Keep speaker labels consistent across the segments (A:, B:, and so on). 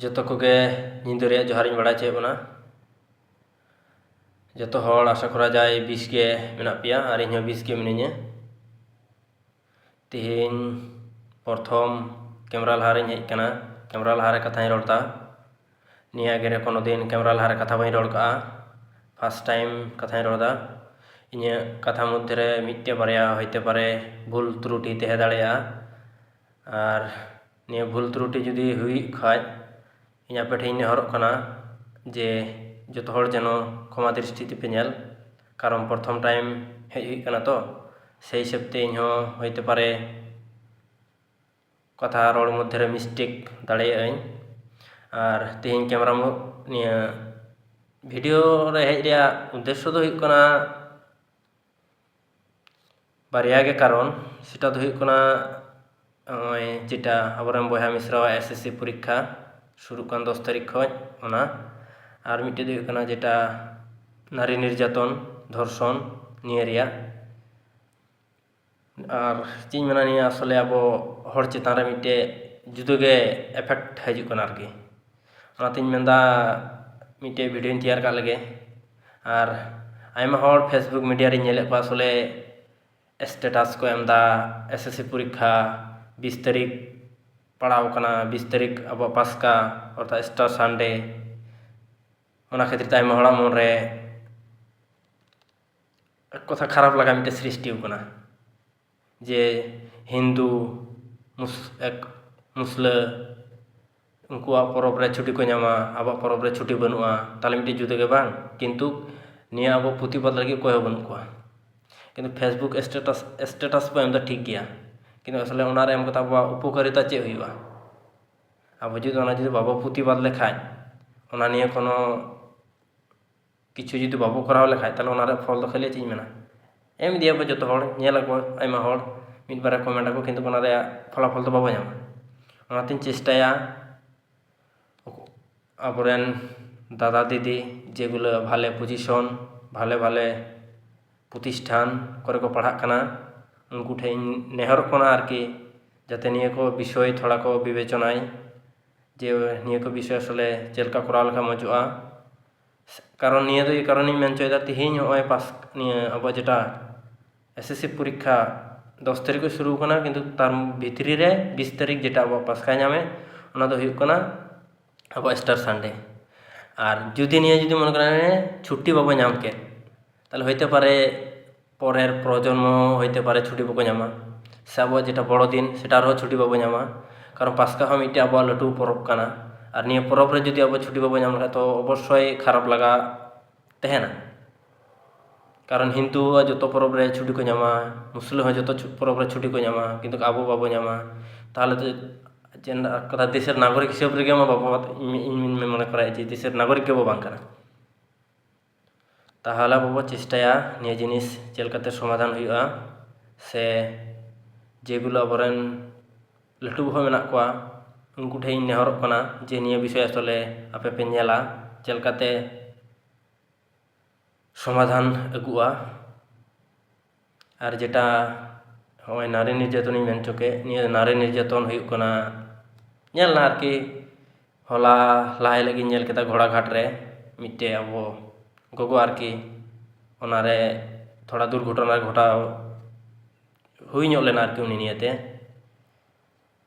A: ᱡᱚᱛᱚ ᱠᱚᱜᱮ ᱧᱤᱫᱟᱹ ᱨᱮᱭᱟᱜ ᱡᱚᱦᱟᱨᱤᱧ ᱵᱟᱲᱟᱭ ᱦᱚᱪᱚᱭᱮᱫ ᱵᱚᱱᱟ ᱡᱚᱛᱚ ᱦᱚᱲ ᱟᱥᱟ ᱠᱚᱨᱟ ᱡᱟᱭ ᱵᱤᱥ ᱜᱮ ᱢᱮᱱᱟᱜ ᱯᱮᱭᱟ ᱟᱨ ᱤᱧᱦᱚᱸ ᱵᱤᱥ ᱜᱮ ᱢᱤᱱᱟᱹᱧᱟ ᱛᱮᱦᱮᱧ ᱯᱨᱚᱛᱷᱚᱢ ᱠᱮᱢᱮᱨᱟ ᱞᱟᱦᱟᱨᱤᱧ ᱦᱮᱡ ᱟᱠᱟᱱᱟ ᱠᱮᱢᱮᱨᱟ ᱞᱟᱦᱟᱨᱮ ᱠᱟᱛᱷᱟᱧ ᱨᱚᱲ ᱮᱫᱟ ᱱᱤᱭᱟᱹ ᱟᱜᱮ ᱨᱮ ᱠᱳᱱᱳ ᱫᱤᱱ ᱠᱮᱢᱮᱨᱟ ᱞᱟᱦᱟᱨᱮ ᱠᱟᱛᱷᱟ ᱵᱟᱹᱧ ᱨᱚᱲ ᱠᱟᱜᱼᱟ ᱯᱷᱟᱥᱴ ᱴᱟᱭᱤᱢ ᱠᱟᱛᱷᱟᱧ ᱨᱚᱲ ᱮᱫᱟ ᱤᱧᱟᱹᱜ ᱠᱟᱛᱷᱟ ᱢᱚᱫᱽᱫᱷᱮ ᱨᱮ ᱢᱤᱫᱴᱮᱱ ᱵᱟᱨᱭᱟ ᱦᱚᱭᱛᱮ ᱯᱟᱨᱮ ᱵᱷᱩᱞ ᱛᱨᱩᱴᱤ ᱛᱟᱦᱮᱸ ᱫᱟᱲᱮᱭᱟᱜᱼᱟ ᱟᱨ ᱱᱤᱭᱟᱹ ᱵᱷᱩᱞ ᱛᱨᱩᱴᱤ ᱡᱩᱫᱤ ᱦᱩᱭᱩᱜ ᱠᱷᱟᱡ ᱤᱧ ᱟᱯᱮ ᱴᱷᱮᱱ ᱤᱧ ᱱᱮᱦᱚᱨᱚᱜ ᱠᱟᱱᱟ ᱡᱮ ᱡᱚᱛᱚ ᱦᱚᱲ ᱡᱮᱱᱚ ᱠᱷᱚᱢᱟ ᱫᱨᱤᱥᱴᱤ ᱛᱮᱯᱮ ᱧᱮᱞ ᱠᱟᱨᱚᱱ ᱯᱨᱚᱛᱷᱚᱢ ᱴᱟᱭᱤᱢ ᱦᱮᱡ ᱦᱩᱭᱩᱜ ᱠᱟᱱᱟ ᱛᱚ সেই হিসেব ᱛᱮ ᱤᱧᱦᱚᱸ ᱦᱚᱭᱛᱮ ᱯᱟরে কথা ᱨᱚᱲ মধ্যে ᱨᱮ ᱢᱤᱥᱴᱮᱠ ᱫᱟᱲᱮᱭᱟᱜ ᱟᱹᱧ ᱟᱨ ᱛᱮᱦᱮᱧ ᱠᱮᱢᱮᱨᱟ ᱱᱤᱭᱟᱹ ᱵᱷᱤᱰᱤᱭᱳ ᱨᱮ ᱦᱮᱡ ᱨᱮᱭᱟᱜ ᱩদ্দেশ্য ᱫᱚ ᱦᱩᱭᱩᱜ ᱠᱟᱱᱟ ᱵᱟᱨᱭᱟ ᱜᱮ ᱠᱟᱨᱚᱱ ᱥᱮᱴᱟ ᱫᱚ ᱦᱩᱭᱩᱜ ᱠᱟᱱᱟ ᱱᱚᱜᱼᱚᱭ ᱡᱮᱴᱟ ᱟᱵᱚᱨᱮᱱ ᱵᱚᱭᱦᱟ ᱢᱤᱥᱨᱟᱣᱟᱜ এসএসসি পরীক্ষা শুরু করেন দশ তারিখ হয় ওনা ᱟᱨ ᱢᱤᱫᱴᱮᱡ ᱫᱚ ᱦᱩᱭᱩᱜ ᱠᱟᱱᱟ ᱡᱮᱴᱟ ᱱᱟᱨᱤ ᱱᱤᱨᱡᱟᱛᱚᱱ ᱫᱷᱚᱨᱥᱚᱱ ᱱᱤᱭᱟᱹ ᱨᱮᱭᱟᱜ ᱟᱨ ᱪᱮᱫ ᱤᱧ ᱢᱮᱱᱟ ᱱᱤᱭᱟᱹ ᱟᱥᱚᱞᱮ ᱟᱵᱚ ᱦᱚᱲ ᱪᱮᱛᱟᱱ ᱨᱮ ᱢᱤᱫᱴᱮᱡ ᱡᱩᱫᱟᱹᱜᱮ ᱮᱯᱷᱮᱠᱴ ᱦᱤᱡᱩᱜ ᱠᱟᱱᱟ ᱟᱨᱠᱤ ᱚᱱᱟᱛᱮᱧ ᱢᱮᱱᱫᱟ ᱢᱤᱫᱴᱮᱡ ᱵᱷᱤᱰᱤᱭᱳᱧ ᱛᱮᱭᱟᱨ ᱠᱟᱜ ᱞᱮᱜᱮ ᱟᱨ ᱟᱭᱢᱟ ᱦᱚᱲ ᱯᱷᱮᱥᱵᱩᱠ ᱢᱤᱰᱤᱭᱟ ᱨᱤᱧ ᱧᱮᱞᱮᱫ ᱠᱚᱣᱟ ᱟᱥᱚᱞᱮ ᱥᱴᱮᱴᱟᱥ ᱠᱚ ᱮᱢᱫᱟ ᱮᱥ ᱮᱥ ᱥᱤ ᱯᱚᱨᱤᱠᱠᱷᱟ ᱵᱤᱥ ᱛᱟᱹᱨᱤᱠᱷ ᱯᱟᱲᱟᱣ ᱟᱠᱟᱱᱟ ᱵᱤᱥ ᱛᱟᱹᱨᱤᱠᱷ ᱟᱵᱚᱣᱟᱜ ᱯᱟᱥᱠᱟ ᱚᱨᱛᱷᱟᱛ ᱥᱴᱟᱨ ᱥᱟᱱᱰᱮ ᱚᱱᱟ ᱠᱷᱟᱹᱛᱤᱨ ᱛᱮ ᱟᱭᱢᱟ ᱦᱚᱲᱟᱜ ᱢᱚᱱᱨᱮ এক কথা খারাপ লাগা ᱢᱤᱫᱴᱮᱱ সৃষ্টিᱣ ᱟᱠᱟᱱᱟ ᱡᱮ ᱦᱤᱱᱫᱩ এক মুসᱞᱟᱹ ᱩᱱᱠᱩᱣᱟᱜ ᱯᱚᱨᱚᱵᱽ ᱨᱮ ᱪᱷᱩᱴᱤ ᱠᱚ ᱧᱟᱢᱟ ᱟᱵᱚᱣᱟᱜ ᱯᱚᱨᱚᱵᱽ ᱨᱮ ᱪᱷᱩᱴᱤ ᱵᱟᱹᱱᱩᱜᱼᱟ ᱛᱟᱦᱚᱞᱮ ᱢᱤᱫᱴᱮᱱ ᱡᱩᱫᱟᱹ ᱜᱮ ᱵᱟᱝ ᱠᱤᱱᱛᱩ ᱱᱤᱭᱟᱹ ᱟᱵᱚ ᱯᱨᱚᱛᱤᱵᱟᱫ ᱞᱟᱹᱜᱤᱫ ᱚᱠᱚᱭ ᱦᱚᱸ ᱵᱟᱹᱱᱩᱜ ᱠᱚᱣᱟ কিন্তু ফেসবুক স্ট্যাটাস স্ট্যাটাস ᱵᱚ ᱮᱢ ᱫᱚ ᱴᱷᱤᱠ ᱜᱮᱭᱟ ᱠᱤᱱᱛᱩ ᱟᱥᱚᱞᱮ ᱚᱱᱟᱨᱮ ᱮᱢ ᱠᱟᱛᱮ ᱟᱵᱚᱣᱟᱜ ᱩᱯᱚᱠᱟᱨᱤᱛᱟ ᱪᱮᱫ ᱦᱩᱭᱩᱜᱼᱟ ᱟᱵᱚ ᱡᱩᱫᱤ ᱚᱱᱟ ᱡᱩᱫᱤ ᱵᱟᱵᱚ ᱯᱨᱚᱛᱤᱵᱟᱫ ᱞᱮᱠᱷᱟᱡ ᱚᱱᱟ ᱱᱤᱭᱮ ᱠᱳᱱᱳ ᱠᱤᱪᱷᱩ ᱡᱩᱫᱤ ᱵᱟᱵᱚ ᱠᱚᱨᱟᱣ ᱞᱮᱠᱷᱟᱡ ᱛᱟᱦᱚᱞᱮ ᱚᱱᱟᱨᱮ ᱯᱷᱚᱞ ᱫᱚ ᱠᱷᱟᱹᱞᱤ ᱪᱮᱫ ᱤᱧ ᱢᱮᱱᱟ ᱮᱢ ᱤᱫᱤᱭᱟᱵᱚ ᱡᱚᱛᱚ ᱦᱚᱲ ᱧᱮᱞ ᱟᱠᱚ ᱟᱭᱢᱟ ᱦᱚᱲ ᱢᱤᱫ ᱵᱟᱨ ᱠᱚᱢᱮᱱᱴ ᱟᱠᱚ ᱠᱤᱱᱛᱩ ᱚᱱᱟ ᱨᱮᱭᱟᱜ ᱯᱷᱚᱞᱟᱯᱷᱚᱞ ᱫᱚ ᱵᱟᱵᱚ ᱧᱟᱢᱟ ᱚᱱᱟᱛᱤᱧ ᱪᱮᱥᱴᱟᱭᱟ আবরেন দাদা দিদি যেগুলো ভালো পজিশন ভালো ভালো প্রতিষ্ঠান করে পড়া ᱩᱱᱠᱩ ᱴᱷᱮᱱ ᱤᱧ ᱱᱮᱦᱚᱨᱚᱜ ᱠᱟᱱᱟ ᱟᱨᱠᱤ ᱡᱟᱛᱮ ᱱᱤᱭᱟᱹ ᱠᱚ ᱵᱤᱥᱚᱭ ᱛᱷᱚᱲᱟ ᱠᱚ ᱵᱤᱵᱮᱪᱚᱱᱟᱭ ᱡᱮ ᱱᱤᱭᱟᱹ ᱠᱚ ᱵᱤᱥᱚᱭ ᱟᱥᱚᱞᱮ ᱪᱮᱫ ᱞᱮᱠᱟ ᱠᱚᱨᱟᱣ ᱞᱮᱠᱷᱟᱱ ᱢᱚᱡᱚᱜᱼᱟ ᱠᱟᱨᱚᱱ ᱱᱤᱭᱟᱹ ᱫᱚ ᱮ ᱠᱟᱨᱚᱱᱤᱧ ᱢᱮᱱ ᱦᱚᱪᱚᱭᱮᱫᱟ ᱛᱤᱦᱤᱧ ᱱᱚᱜᱼᱚᱭ ᱯᱟᱥ ᱱᱤᱭᱟᱹ ᱟᱵᱚ ᱡᱮᱴᱟ এসএসসি পরীক্ষা দশ তারিখে শুরু ᱠᱟᱱᱟ ᱠᱤᱱᱛᱩ ᱛᱟর ভিতরি ᱨᱮ বিশ তারিখ যেটা ᱟᱵᱚ ᱯᱟᱥᱠᱟ ᱧᱟᱢᱮ ᱚᱱᱟ ᱫᱚ ᱦᱩᱭᱩᱜ ᱠᱟᱱᱟ ᱟᱵᱚ ᱥᱴᱟᱨ ᱥᱟᱱᱰᱮ ᱟᱨ ᱡᱩᱫᱤ ᱱᱤᱭᱟᱹ ᱡᱩᱫᱤ ᱢᱚᱱᱮ ᱠᱚᱨᱮ ᱪᱷᱩᱴᱤ ᱵᱟᱵᱚ ᱧᱟᱢ ᱠᱮᱫ ᱛᱟᱦᱞᱮ হইতে পারে পরের প্রজন্ম হইতে পারে ছুটি পাবো জামা। সাবো যেটা বড় দিন সেটা আরও ছুটি পাবো জামা। কারণ পাঁচকা হওয়া মিটে আবার লাটু পরব কানা। আর নিয়ে পরবরে যদি আবার ছুটি পাবো জামা, তো অবশ্যই খারাপ লাগা তেহেনা কারণ হিন্দু যত পরবরে ছুটি কো জামা, মুসলিম হয় যত পরবরে ছুটি কো জামা, কিন্তু আবু বাবু জামা। তাহলে তো যে কথা দেশের নাগরিক হিসেবে রেগে আমার বাবা মনে করা যে দেশের নাগরিক কেবো বাং কানা ᱛᱟᱦᱟᱞᱟ ᱵᱚᱵᱚ ᱪᱮᱥᱴᱟᱭᱟ ᱱᱤᱭᱟᱹ ᱡᱤᱱᱤᱥ ᱪᱮᱫ ᱞᱮᱠᱟᱛᱮ ᱥᱚᱢᱟᱫᱷᱟᱱ ᱦᱩᱭᱩᱜᱼᱟ ᱥᱮ ᱡᱮᱜᱩᱞᱳ ᱟᱵᱚᱨᱮᱱ ᱞᱟᱹᱴᱩ ᱵᱚᱦᱚᱜ ᱢᱮᱱᱟᱜ ᱠᱚᱣᱟ ᱩᱱᱠᱩ ᱴᱷᱮᱱ ᱤᱧ ᱱᱮᱦᱚᱨᱚᱜ ᱠᱟᱱᱟ ᱡᱮ ᱱᱤᱭᱟᱹ ᱵᱤᱥᱚᱭ ᱟᱥᱚᱞᱮ ᱟᱯᱮ ᱯᱮ ᱧᱮᱞᱟ ᱪᱮᱫ ᱞᱮᱠᱟᱛᱮ ᱥᱚᱢᱟᱫᱷᱟᱱ ᱟᱹᱜᱩᱜᱼᱟ ᱟᱨ ᱡᱮᱴᱟ ᱱᱚᱜᱼᱚᱭ ᱱᱟরী ᱱᱤর্যাতনᱤᱧ ᱢᱮᱱ ᱦᱚᱪᱚ ᱠᱮᱫ ᱱᱤᱭᱟᱹ ᱱᱟᱨী ᱱᱤᱨযাᱛᱚᱱ ᱦᱩᱭᱩᱜ ᱠᱟᱱᱟ ᱧᱮᱞ ᱱᱟ ᱟᱨᱠᱤ ᱦᱚᱞᱟ ᱞᱟᱦᱟ ᱦᱤᱞᱳᱜ ᱜᱤᱧ ᱧᱮᱞ ᱠᱮᱫᱟ ᱜᱷᱚᱲᱟᱜᱷᱟᱴ ᱨᱮ ᱢᱤᱫᱴᱮᱡ ᱟᱵᱚ ᱜᱚᱜᱚ ᱟᱨᱠᱤ ᱚᱱᱟᱨᱮ ᱛᱷᱚᱲᱟ ᱫᱩᱨᱜᱷᱚᱴᱚᱱᱟ ᱜᱷᱚᱴᱟᱣ ᱦᱩᱭ ᱧᱚᱜ ᱞᱮᱱᱟ ᱟᱨᱠᱤ ᱩᱱᱤ ᱱᱤᱭᱮᱛᱮ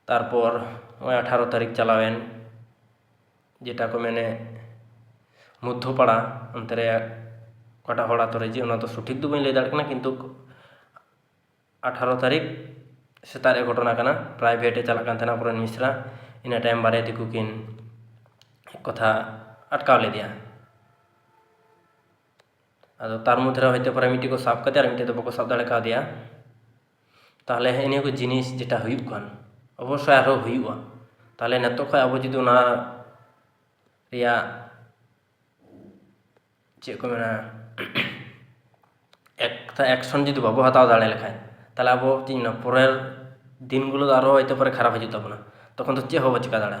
A: ᱛᱟᱨᱯᱚᱨ ᱱᱚᱜᱼᱚᱭ ᱟᱴᱷᱟᱨᱚ ᱛᱟᱹᱨᱤᱠᱷ ᱪᱟᱞᱟᱣᱮᱱ ᱡᱮᱴᱟ ᱠᱚ ᱢᱮᱱᱮ মধ্যপাড়া অন্তে কটা হড়া তো রেজি ওনা তো সঠিক দু লাই দাঁড়ান কিন্তু আঠারো তারিখ সেতারে ঘটনা কানা প্রাইভেটে চালাকান থানা পুরেন মিশ্রা ইনা টাইম বারে দিকু কিন কথা আটকাও লেদিয়া ᱟᱫᱚ ᱛᱟᱨ ᱢᱚᱫᱽᱫᱷᱮ ᱨᱮ ᱦᱚᱭᱛᱳ ᱯᱟᱨᱟ ᱢᱤᱫᱴᱮᱡ ᱠᱚ ᱥᱟᱵ ᱠᱟᱛᱮ ᱟᱨ ᱢᱤᱫᱴᱮᱡ ᱫᱚ ᱵᱟᱠᱚ ᱥᱟᱵ ᱫᱟᱲᱮ ᱠᱟᱣᱫᱮᱭᱟ ᱛᱟᱦᱚᱞᱮ ᱦᱮᱸ ᱱᱤᱭᱟᱹ ᱠᱚ ᱡᱤᱱᱤᱥ ᱡᱮᱴᱟ ᱦᱩᱭᱩᱜ ᱠᱟᱱ ᱚᱵᱚᱥᱥᱳᱭ ᱟᱨᱦᱚᱸ ᱦᱩᱭᱩᱜᱼᱟ ᱛᱟᱦᱚᱞᱮ ᱱᱤᱛᱚᱜ ᱠᱷᱚᱱ ᱟᱵᱚ ᱡᱩᱫᱤ ᱚᱱᱟ ᱨᱮᱭᱟᱜ ᱪᱮᱫ ᱠᱚ ᱢᱮᱱᱟ একটা অ্যাকশন যদি বাবু হাতাও দাঁড়ায় লেখায় তাহলে আবো চিনি না পরের দিনগুলো আরও হয়তো পরে খারাপ হয়ে যেত না তখন তো চেয়ে হব চিকা দাঁড়া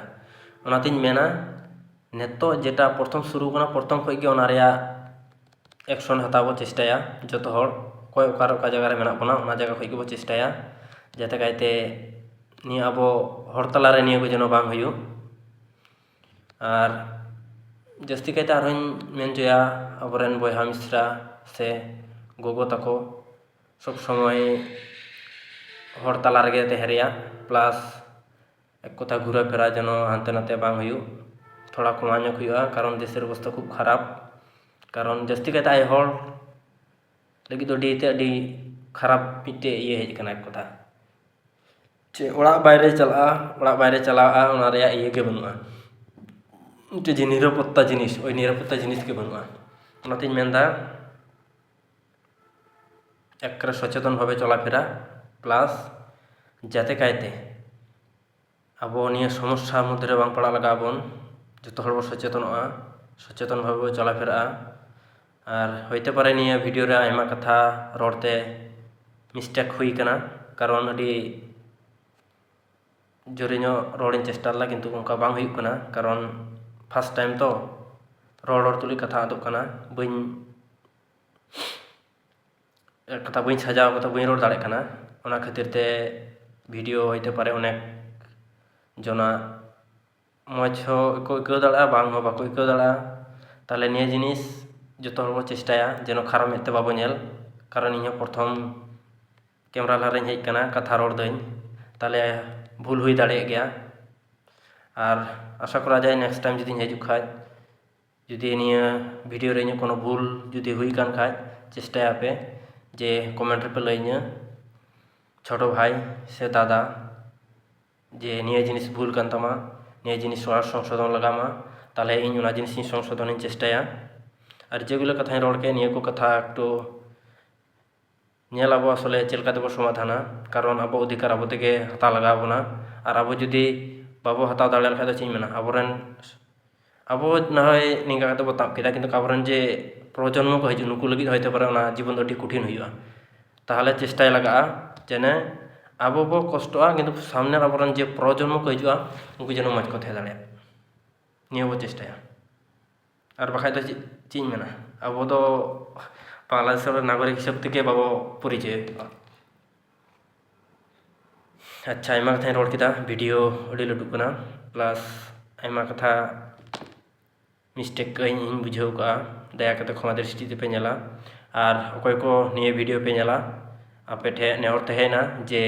A: ওনাতেই মেনা নেতো যেটা প্রথম শুরু করা প্রথম থেকে ওনারিয়া ᱮᱠᱥᱚᱱ ᱦᱟᱛᱟᱣ ᱵᱚ ᱪᱮᱥᱴᱟᱭᱟ ᱡᱚᱛᱚ ᱦᱚᱲ ᱚᱠᱚᱭ ᱚᱠᱟ ᱚᱠᱟ ᱡᱟᱭᱜᱟ ᱨᱮ ᱢᱮᱱᱟᱜ ᱵᱚᱱᱟ ᱚᱱᱟ ᱡᱟᱭᱜᱟ ᱠᱷᱚᱱ ᱜᱮᱵᱚ ᱪᱮᱥᱴᱟᱭᱟ ᱡᱟᱛᱮ ᱠᱟᱭᱛᱮ ᱱᱤᱭᱟᱹ ᱟᱵᱚ ᱦᱚᱲ ᱛᱟᱞᱟᱨᱮ ᱱᱤᱭᱟᱹ ᱠᱚ ᱡᱮᱱᱚ ᱵᱟᱝ ᱦᱩᱭᱩᱜ ᱟᱨ ᱡᱟᱹᱥᱛᱤ ᱠᱟᱭᱛᱮ ᱟᱨᱦᱚᱧ ᱢᱮᱱ ᱦᱚᱪᱚᱭᱟ ᱟᱵᱚᱨᱮᱱ ᱵᱚᱭᱦᱟ ᱢᱤᱥᱨᱟ ᱥᱮ ᱜᱚᱜᱚ ᱛᱟᱠᱚ ᱥᱚᱵ ᱥᱚᱢᱚᱭ ᱦᱚᱲ ᱛᱟᱞᱟ ᱨᱮᱜᱮ ᱛᱟᱦᱮᱸ ᱨᱮᱭᱟᱜ ᱯᱞᱟᱥ এক কথা ঘোরাফেরা যেন হানতে নাতে বাং হয়ুক থোড়া কমা ᱧᱚᱜ ᱦᱩᱭᱩᱜᱼᱟ ᱠᱟᱨᱚᱱ ᱫᱮᱥᱮᱨ অবস্থা খুব খারাপ ᱠᱟᱨᱚᱱ ᱡᱟᱹᱥᱛᱤ ᱠᱟᱭᱛᱮ ᱟᱡ ᱦᱚᱲ ᱞᱟᱹᱜᱤᱫ ᱫᱚ ᱟᱹᱰᱤ ᱟᱹᱰᱤ ᱠᱷᱟᱨᱟᱯ ᱢᱤᱫᱴᱮᱡ ᱤᱭᱟᱹ ᱦᱮᱡ ᱟᱠᱟᱱᱟ ᱠᱚᱛᱷᱟ ᱪᱮ ᱚᱲᱟᱜ ᱵᱟᱭᱨᱮ ᱪᱟᱞᱟᱜᱼᱟ ᱚᱲᱟᱜ ᱵᱟᱭᱨᱮ ᱪᱟᱞᱟᱜᱼᱟ ᱚᱱᱟ ᱨᱮᱭᱟᱜ ᱤᱭᱟᱹ ᱜᱮ ᱵᱟᱹᱱᱩᱜᱼᱟ ᱢᱤᱫᱴᱮᱡ ᱡᱮ ᱱᱤᱨᱟᱯᱚত্তা ᱡᱤᱱᱤᱥ ᱳই ᱱᱤᱨᱟᱯᱚত্তা ᱡᱤᱱᱤᱥ ᱜᱮ ᱵᱟᱹᱱᱩᱜᱼᱟ ᱚᱱᱟᱛᱮᱧ ᱢᱮᱱᱫᱟ একবারে সচেতনভাবে চলাফেরা প্লাস যাতে কাইতে আবো নিয়ে সমস্যা মধ্যে বাং পড়া লাগাবন যত হড় সচেতনগা সচেতনভাবে চলাফেরা ᱟᱨ ᱦᱚᱭᱛᱮ ᱯᱟᱨᱮ ᱱᱤᱭᱟᱹ ᱵᱷᱤᱰᱤᱭᱳ ᱨᱮ ᱟᱭᱢᱟ ᱠᱟᱛᱷᱟ ᱨᱚᱲᱛᱮ ᱢᱤᱥᱴᱮᱠ ᱦᱩᱭ ᱠᱟᱱᱟ ᱠᱟᱨᱚᱱ ᱟᱹᱰᱤ ᱡᱳᱨᱮ ᱧᱚᱜ ᱨᱚᱲᱤᱧ ᱪᱮᱥᱴᱟ ᱞᱮᱫᱟ ᱠᱤᱱᱛᱩ ᱚᱱᱠᱟ ᱵᱟᱝ ᱦᱩᱭᱩᱜ ᱠᱟᱱᱟ ᱠᱟᱨᱚᱱ ᱯᱷᱟᱥᱴ ᱴᱟᱭᱤᱢ ᱛᱚ ᱨᱚᱲ ᱨᱚᱲ ᱛᱩᱞᱩᱡ ᱠᱟᱛᱷᱟ ᱟᱫᱚᱜ ᱠᱟᱱᱟ ᱵᱟᱹᱧ কথা বই সাজাও কথা বই রোড দাঁড়ে কানা ওনা খাতিরতে ভিডিও হইতে পারে অনেক জনা মজ হো কো কেউ দাঁড়া বাং হো বা কো কেউ দাঁড়া তাহলে নিয়ে জিনিস ᱡᱚᱛᱚ ᱦᱚᱲ ᱵᱚ ᱪᱮᱥᱴᱟᱭᱟ ᱡᱮᱱᱚ ᱠᱷᱟᱨᱟᱯ ᱢᱮᱫ ᱛᱮ ᱵᱟᱵᱚ ᱧᱮᱞ ᱠᱟᱨᱚᱱ ᱤᱧ ᱦᱚᱸ ᱯᱨᱚᱛᱷᱚᱢ ᱠᱮᱢᱮᱨᱟ ᱞᱟᱦᱟᱨᱮᱧ ᱦᱮᱡ ᱟᱠᱟᱱᱟ ᱠᱟᱛᱷᱟ ᱨᱚᱲ ᱫᱟᱹᱧ ᱛᱟᱦᱚᱞᱮ ᱵᱷᱩᱞ ᱦᱩᱭ ᱫᱟᱲᱮᱭᱟᱜ ᱜᱮᱭᱟ ᱟᱨ ᱟᱥᱟ ᱠᱚᱨᱟ ᱡᱟᱭ ᱱᱮᱠᱥᱴ ᱴᱟᱭᱤᱢ ᱡᱩᱫᱤᱧ ᱦᱤᱡᱩᱜ ᱠᱷᱟᱡ ᱡᱩᱫᱤ ᱱᱤᱭᱟᱹ ᱵᱷᱤᱰᱤᱭᱳ ᱨᱮ ᱤᱧᱟᱹᱜ ᱠᱳᱱᱳ ᱵᱷᱩᱞ ᱡᱩᱫᱤ ᱦᱩᱭ ᱟᱠᱟᱱ ᱠᱷᱟᱡ ᱪᱮᱥᱴᱟᱭᱟᱯᱮ ᱡᱮ ᱠᱚᱢᱮᱱᱴ ᱨᱮᱯᱮ ᱞᱟᱹᱭᱟᱹᱧᱟᱹ ছোটো ভাই সে দাদা যে নিয়ে জিনিস ভুল কান তামা নিয়ে জিনিস সংশোধন লাগামা তাহলে ইন ওনা জিনিস সংশোধনের চেষ্টায়া ᱟᱨ ᱡᱮᱜᱩᱞᱟ ᱠᱟᱛᱷᱟᱧ ᱨᱚᱲ ᱠᱮᱫ ᱱᱤᱭᱟᱹ ᱠᱚ ᱠᱟᱛᱷᱟ একটু ᱧᱮᱞ ᱟᱵᱚ আসলে ᱪᱮᱫ ᱞᱮᱠᱟ ᱛᱮᱵᱚ ᱥᱚᱢᱟᱫᱷᱟᱱᱟ ᱠᱟᱨᱚᱱ ᱟᱵᱚ ᱚᱫᱷᱤᱠᱟᱨ ᱟᱵᱚ ᱛᱮᱜᱮ ᱦᱟᱛᱟᱣ ᱞᱟᱜᱟᱣ ᱵᱚᱱᱟ ᱟᱨ ᱟᱵᱚ ᱡᱩᱫᱤ ᱵᱟᱵᱚ হাতাᱣ ᱫᱟᱲᱮᱭᱟᱜ ᱠᱷᱟᱱ ᱫᱚ ᱪᱮᱫ ᱤᱧ ᱢᱮᱱᱟ ᱟᱵᱚᱨᱮᱱ ᱟᱵᱚ ᱱᱟᱦᱚᱭ ᱱᱤᱝᱠᱟ ᱠᱟᱛᱮ ᱵᱚ ᱛᱟᱵ ᱠᱮᱫᱟ ᱠᱤᱱᱛᱩ ᱟᱵᱚᱨᱮᱱ ᱡᱮ ᱯᱨᱚᱡᱚন্ᱢᱚ ᱠᱚ ᱦᱤᱡᱩᱜ ᱱᱩᱠᱩ ᱞᱟᱹᱜᱤᱫ ᱦᱚᱭᱛᱚ ᱯᱟᱨᱮ ᱚᱱᱟ ᱡᱤᱵᱚᱱ ᱫᱚ ᱟᱹᱰᱤ ᱠᱚᱴᱷᱤᱱ ᱦᱩᱭᱩᱜᱼᱟ ᱛᱟᱦᱚᱞᱮ ᱪᱮᱥᱴᱟᱭ ᱞᱟᱜᱟᱜᱼᱟ ᱡᱮᱱᱮ ᱟᱵᱚ ᱵᱚ ᱠᱚᱥᱴᱚᱜᱼᱟ ᱠᱤᱱᱛᱩ ᱥᱟᱢᱱᱮ ᱟᱵᱚᱨᱮᱱ ᱡᱮ ᱯᱨᱚᱡᱚᱱᱢᱚ ᱠᱚ ᱦᱤᱡᱩᱜᱼᱟ ᱩᱱᱠᱩ ᱡᱮᱱᱚ ᱢᱚᱡᱽ ᱠᱚ ᱛᱟᱦᱮᱸ ᱫᱟᱲᱮᱭᱟᱜ ᱱᱤᱭᱟᱹ ᱵᱚ ᱪᱮᱥᱴᱟᱭᱟ আর বাখায় তো চিনবে না আবু তো বাংলাদেশের নাগরিক হিসাব থেকে বাবু পরিচয় আচ্ছা আইমা কথা রোড কিতা ভিডিও ডিলো টুকুনা প্লাস আইমা কথা মিস্টেক কই ইন বুঝাও কা দয়া কাতে ক্ষমা দৃষ্টিতে পে নেলা আর অকয় কো নিয়ে ভিডিও পে নেলা আপে ঠে নেওয়ার তেহে না, যে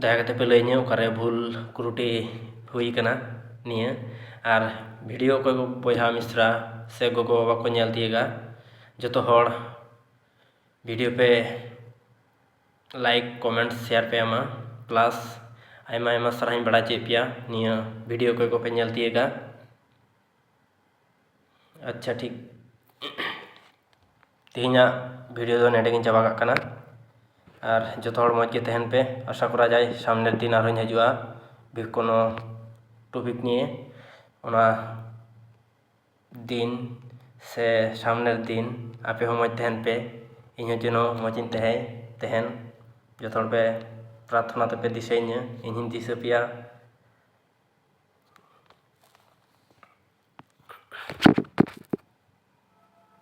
A: দয়া কাতে পে লই নিয়ে ওকারে ভুল ক্রুটি হুই কানা। ᱱᱤᱭᱟᱹ ᱟᱨ ᱵᱷᱤᱰᱤᱭᱳ ᱚᱠᱚᱭ ᱠᱚ ᱵᱚᱭᱦᱟ ᱢᱤᱥᱨᱟ ᱥᱮ ᱜᱚᱜᱚ ᱵᱟᱵᱟ ᱠᱚ ᱧᱮᱞ ᱛᱤᱭᱳᱜᱟ ᱡᱚᱛᱚ ᱦᱚᱲ ᱵᱷᱤᱰᱤᱭᱳ ᱯᱮ ᱞᱟᱭᱤᱠ ᱠᱚᱢᱮᱱᱴ ᱥᱮᱭᱟᱨ ᱯᱮ ᱮᱢᱟ ᱯᱞᱟᱥ ᱟᱭᱢᱟ ᱟᱭᱢᱟ ᱥᱟᱨᱦᱟᱣᱤᱧ ᱵᱟᱲᱟᱭ ᱦᱚᱪᱚᱭᱮᱫ ᱯᱮᱭᱟ ᱱᱤᱭᱟᱹ ᱵᱷᱤᱰᱤᱭᱳ ᱚᱠᱚᱭ ᱠᱚᱯᱮ ᱧᱮᱞ ᱛᱤᱭᱳᱜᱟ ᱟᱪᱪᱷᱟ ᱴᱷᱤᱠ ᱛᱮᱦᱮᱧᱟᱜ ᱵᱷᱤᱰᱤᱭᱳ ᱫᱚ ᱱᱮᱰᱮ ᱜᱤᱧ ᱪᱟᱵᱟ ᱠᱟᱜ ᱠᱟᱱᱟ ᱟᱨ ᱡᱚᱛᱚ ᱦᱚᱲ ᱢᱚᱡᱽ ᱜᱮ ᱛᱟᱦᱮᱱ ᱯᱮ ᱟᱥᱟ ᱠᱚরা ᱡᱟᱭ ᱥᱟᱢনের দিন ᱟᱨᱦᱚᱸᱧ ᱦᱤᱡᱩᱜᱼᱟ ᱵᱤ ᱠᱳᱱᱳ টপিক নিয়ে ওনা দিন সে সামনের দিন আপে হো মজ তেহেন পে ᱤᱧ ᱦᱚᱸ ᱡᱮᱱᱚ ᱢᱚᱡᱽ ᱤᱧ ᱛᱟᱦᱮᱸ ᱛᱟᱦᱮᱱ ᱡᱚᱛᱚ ᱦᱚᱲ ᱯᱮ ᱯᱨᱟᱨᱛᱷᱚᱱᱟ ᱛᱮᱯᱮ ᱫᱤᱥᱟᱹᱧᱟ ᱤᱧ ᱦᱚᱸᱧ ᱫᱤᱥᱟᱹ ᱯᱮᱭᱟ